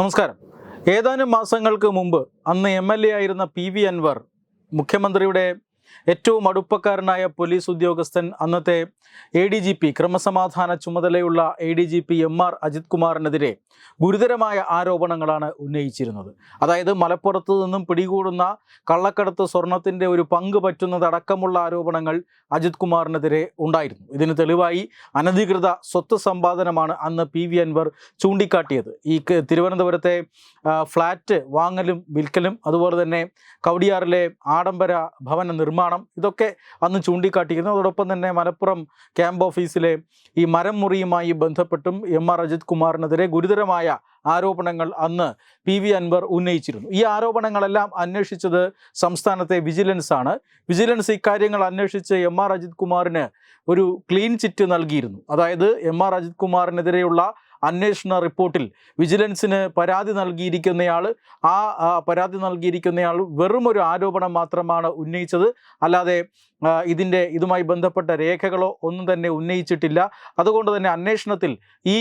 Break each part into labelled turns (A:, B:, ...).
A: നമസ്കാരം. ഏതാനും മാസങ്ങൾക്ക് മുമ്പ് അന്ന് എം എൽ എ ആയിരുന്ന പി വി അൻവർ മുഖ്യമന്ത്രിയുടെ ഏറ്റവും അടുപ്പക്കാരനായ പോലീസ് ഉദ്യോഗസ്ഥൻ അന്നത്തെ എ ഡി ജി പി ക്രമസമാധാന ചുമതലയുള്ള A D G P M R Ajith കുമാറിനെതിരെ ഗുരുതരമായ ആരോപണങ്ങളാണ് ഉന്നയിച്ചിരുന്നത്. അതായത് മലപ്പുറത്ത് നിന്നും പിടികൂടുന്ന കള്ളക്കടത്ത് സ്വർണത്തിന്റെ ഒരു പങ്ക് പറ്റുന്നതടക്കമുള്ള ആരോപണങ്ങൾ അജിത് കുമാറിനെതിരെ ഉണ്ടായിരുന്നു. ഇതിന് തെളിവായി അനധികൃത സ്വത്ത് സമ്പാദനമാണ് അന്ന് പി വി അൻവർ ചൂണ്ടിക്കാട്ടിയത്. ഈ തിരുവനന്തപുരത്തെ ഫ്ലാറ്റ് വാങ്ങലും വിൽക്കലും അതുപോലെ തന്നെ കവടിയാറിലെ ആഡംബര ഭവന നിർമ്മാണം ഇതൊക്കെ അന്ന് ചൂണ്ടിക്കാട്ടിയിരുന്നു. അതോടൊപ്പം തന്നെ മലപ്പുറം ക്യാമ്പ് ഓഫീസിലെ ഈ മരം മുറിയുമായി ബന്ധപ്പെട്ടും എം ആർ അജിത് കുമാറിനെതിരെ ഗുരുതരമായ ആരോപണങ്ങൾ അന്ന് പി വി അൻവർ ഉന്നയിച്ചിരുന്നു. ഈ ആരോപണങ്ങളെല്ലാം അന്വേഷിച്ചത് സംസ്ഥാനത്തെ വിജിലൻസ് ആണ്. വിജിലൻസ് ഇക്കാര്യങ്ങൾ അന്വേഷിച്ച് എം ആർ അജിത് കുമാറിന് ഒരു ക്ലീൻ ചിറ്റ് നൽകിയിരുന്നു. അതായത് എം ആർ അജിത് കുമാറിനെതിരെയുള്ള അന്വേഷണ റിപ്പോർട്ടിൽ വിജിലൻസിന് പരാതി നൽകിയിരിക്കുന്നയാൾ ആ പരാതി നൽകിയിരിക്കുന്നയാൾ വെറും ഒരു ആരോപണം മാത്രമാണ് ഉന്നയിച്ചത്. അല്ലാതെ ഇതിന്റെ ഇതുമായി ബന്ധപ്പെട്ട രേഖകളോ ഒന്നും തന്നെ ഉന്നയിച്ചിട്ടില്ല. അതുകൊണ്ട് തന്നെ അന്വേഷണത്തിൽ ഈ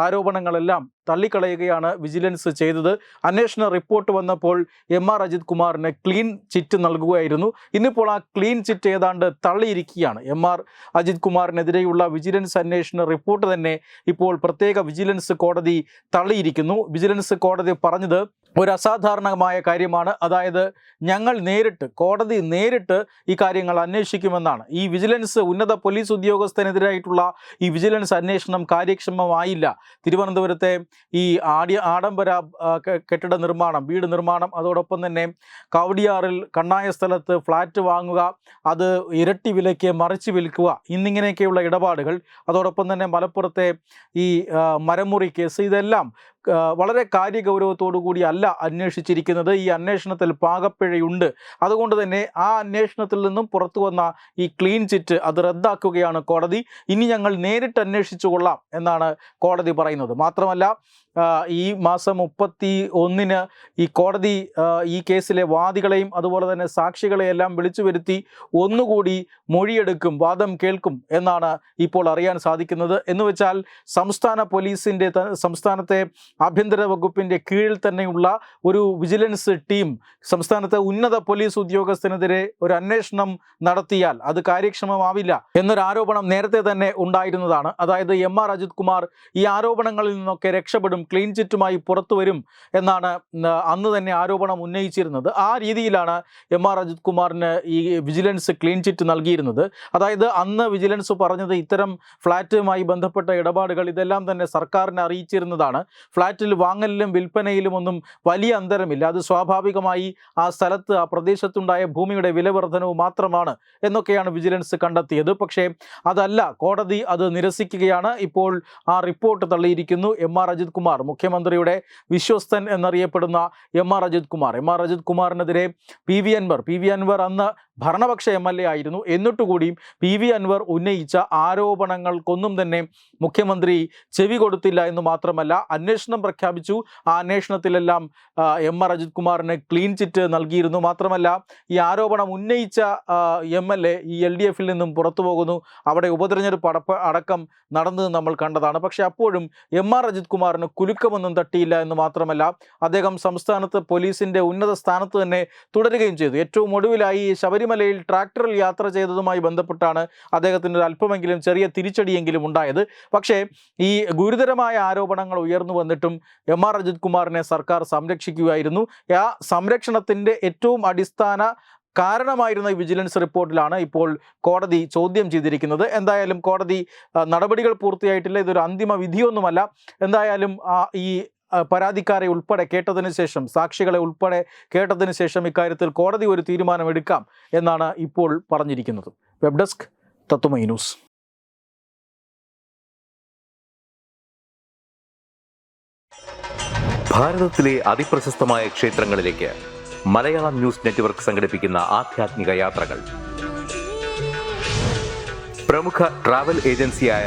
A: ആരോപണങ്ങളെല്ലാം തള്ളിക്കളയുകയാണ് വിജിലൻസ് ചെയ്തത്. അന്വേഷണ റിപ്പോർട്ട് വന്നപ്പോൾ എം ആർ അജിത് കുമാറിന് ക്ലീൻ ചിറ്റ് നൽകുകയായിരുന്നു. ഇന്നിപ്പോൾ ആ ക്ലീൻ ചിറ്റ് ഏതാണ്ട് തള്ളിയിരിക്കുകയാണ്. എം ആർ അജിത് കുമാറിനെതിരെയുള്ള വിജിലൻസ് അന്വേഷണ റിപ്പോർട്ട് തന്നെ ഇപ്പോൾ പ്രത്യേക വിജിലൻസ് കോടതി തള്ളിയിരിക്കുന്നു. വിജിലൻസ് കോടതി പറഞ്ഞത് ഒരു അസാധാരണമായ കാര്യമാണ്. അതായത് ഞങ്ങൾ നേരിട്ട് കോടതി നേരിട്ട് ഈ കാര്യങ്ങൾ അന്വേഷിക്കുമെന്നാണ്. ഈ വിജിലൻസ് ഉന്നത പോലീസ് ഉദ്യോഗസ്ഥനെതിരായിട്ടുള്ള ഈ വിജിലൻസ് അന്വേഷണം കാര്യക്ഷമമായില്ല. തിരുവനന്തപുരത്തെ ഈ ആടി ആഡംബര കെട്ടിട നിർമ്മാണം വീട് നിർമ്മാണം അതോടൊപ്പം തന്നെ കവടിയാറിൽ കണ്ണായ സ്ഥലത്ത് ഫ്ലാറ്റ് വാങ്ങുക അത് ഇരട്ടി വിലയ്ക്ക് മറിച്ച് വിൽക്കുക എന്നിങ്ങനെയൊക്കെയുള്ള ഇടപാടുകൾ അതോടൊപ്പം തന്നെ മലപ്പുറത്തെ ഈ മരമുറി കേസ് ഇതെല്ലാം വളരെ കാര്യഗൗരവത്തോടു കൂടി അല്ല അന്വേഷിച്ചിരിക്കുന്നത്. ഈ അന്വേഷണത്തിൽ പാകപ്പിഴയുണ്ട്. അതുകൊണ്ട് തന്നെ ആ അന്വേഷണത്തിൽ നിന്നും പുറത്തു വന്ന ഈ ക്ലീൻ ചിറ്റ് അത് റദ്ദാക്കുകയാണ് കോടതി. ഇനി ഞങ്ങൾ നേരിട്ട് അന്വേഷിച്ചു കൊള്ളാം എന്നാണ് കോടതി പറയുന്നത്. മാത്രമല്ല ഈ മാസം മുപ്പത്തി ഒന്നിന് ഈ കോടതി ഈ കേസിലെ വാദികളെയും അതുപോലെ തന്നെ സാക്ഷികളെയെല്ലാം വിളിച്ചു വരുത്തി ഒന്നുകൂടി മൊഴിയെടുക്കും വാദം കേൾക്കും എന്നാണ് ഇപ്പോൾ അറിയാൻ സാധിക്കുന്നത്. എന്ന് വെച്ചാൽ സംസ്ഥാന പോലീസിന്റെ സംസ്ഥാനത്തെ ആഭ്യന്തര വകുപ്പിന്റെ കീഴിൽ തന്നെയുള്ള ഒരു വിജിലൻസ് ടീം സംസ്ഥാനത്തെ ഉന്നത പോലീസ് ഉദ്യോഗസ്ഥനെതിരെ ഒരു അന്വേഷണം നടത്തിയാൽ അത് കാര്യക്ഷമമാവില്ല എന്നൊരു ആരോപണം നേരത്തെ തന്നെ ഉണ്ടായിരുന്നതാണ്. അതായത് എം ആർ അജിത് കുമാർ ഈ ആരോപണങ്ങളിൽ നിന്നൊക്കെ രക്ഷപ്പെടും ക്ലീൻ ചിറ്റുമായി പുറത്തു വരും എന്നാണ് അന്ന് തന്നെ ആരോപണം ഉന്നയിച്ചിരുന്നത്. ആ രീതിയിലാണ് എം ആർ അജിത് കുമാറിന് ഈ വിജിലൻസ് ക്ലീൻ ചിറ്റ് നൽകിയിരുന്നത്. അതായത് അന്ന് വിജിലൻസ് പറഞ്ഞത് ഇത്തരം ഫ്ളാറ്റുമായി ബന്ധപ്പെട്ട ഇടപാടുകൾ ഇതെല്ലാം തന്നെ സർക്കാരിനെ അറിയിച്ചിരുന്നതാണ്. ഫ്ളാറ്റിൽ വാങ്ങലിലും വിൽപ്പനയിലും ഒന്നും വലിയ അന്തരമില്ല. അത് സ്വാഭാവികമായി ആ സ്ഥലത്ത് ആ പ്രദേശത്തുണ്ടായ ഭൂമിയുടെ വിലവർദ്ധനവ് മാത്രമാണ് എന്നൊക്കെയാണ് വിജിലൻസ് കണ്ടെത്തിയത്. പക്ഷേ അതല്ല കോടതി അത് നിരസിക്കുകയാണ്. ഇപ്പോൾ ആ റിപ്പോർട്ട് തള്ളിയിരിക്കുന്നു എം ആർ അജിത് കുമാർ മുഖ്യമന്ത്രിയുടെ വിശ്വസ്തൻ എന്നറിയപ്പെടുന്ന M R Ajith Kumar. M R Ajith കുമാറിനെതിരെ P V Anvar P V Anvar അന്ന് ഭരണപക്ഷ എം എൽ എ ആയിരുന്നു. എന്നിട്ടുകൂടിയും പി വി അൻവർ ഉന്നയിച്ച ആരോപണങ്ങൾക്കൊന്നും തന്നെ മുഖ്യമന്ത്രി ചെവി കൊടുത്തില്ല എന്ന് മാത്രമല്ല അന്വേഷണം പ്രഖ്യാപിച്ചു. ആ അന്വേഷണത്തിലെല്ലാം എം ആർ അജിത് കുമാറിന് ക്ലീൻ ചിറ്റ് നൽകിയിരുന്നു. മാത്രമല്ല ഈ ആരോപണം ഉന്നയിച്ച എം എൽ എ ഈ എൽ ഡി എഫിൽ നിന്നും പുറത്തു പോകുന്നു. അവിടെ ഉപതെരഞ്ഞെടുപ്പ് അടപ്പ് അടക്കം നടന്നത് നമ്മൾ കണ്ടതാണ്. പക്ഷെ അപ്പോഴും എം ആർ അജിത് കുമാറിന് കുലുക്കമൊന്നും തട്ടിയില്ല എന്ന് മാത്രമല്ല അദ്ദേഹം സംസ്ഥാനത്ത് പോലീസിന്റെ ഉന്നത സ്ഥാനത്ത് തന്നെ തുടരുകയും ചെയ്തു. ഏറ്റവും ഒടുവിലായി ഈ ശബരിമലയിൽ ട്രാക്ടറിൽ യാത്ര ചെയ്തതുമായി ബന്ധപ്പെട്ടാണ് അദ്ദേഹത്തിന് ഒരു അല്പമെങ്കിലും ചെറിയ തിരിച്ചടിയെങ്കിലും ഉണ്ടായത്. പക്ഷേ ഈ ഗുരുതരമായ ആരോപണങ്ങൾ ഉയർന്നു വന്നിട്ടും എം ആർ അജിത് കുമാറിനെ സർക്കാർ സംരക്ഷിക്കുകയായിരുന്നു. ആ സംരക്ഷണത്തിന്റെ ഏറ്റവും അടിസ്ഥാന കാരണമായിരുന്ന വിജിലൻസ് റിപ്പോർട്ടിലാണ് ഇപ്പോൾ കോടതി ചോദ്യം ചെയ്തിരിക്കുന്നത്. എന്തായാലും കോടതി നടപടികൾ പൂർത്തിയായിട്ടില്ല. ഇതൊരു അന്തിമ വിധിയൊന്നുമല്ല. എന്തായാലും ഈ പരാതിക്കാരെ ഉൾപ്പെടെ കേട്ടതിന് ശേഷം സാക്ഷികളെ ഉൾപ്പെടെ കേട്ടതിന് ശേഷം ഇക്കാര്യത്തിൽ കോടതി ഒരു തീരുമാനമെടുക്കാം എന്നാണ് ഇപ്പോൾ പറഞ്ഞിരിക്കുന്നത്. Web desk Tatwamayi news.
B: ഭാരതത്തിലെ അതിപ്രശസ്തമായ ക്ഷേത്രങ്ങളിലേക്ക് മലയാളം ന്യൂസ് നെറ്റ്വർക്ക് യാത്രകൾ. പ്രമുഖ ട്രാവൽ ഏജൻസിയായ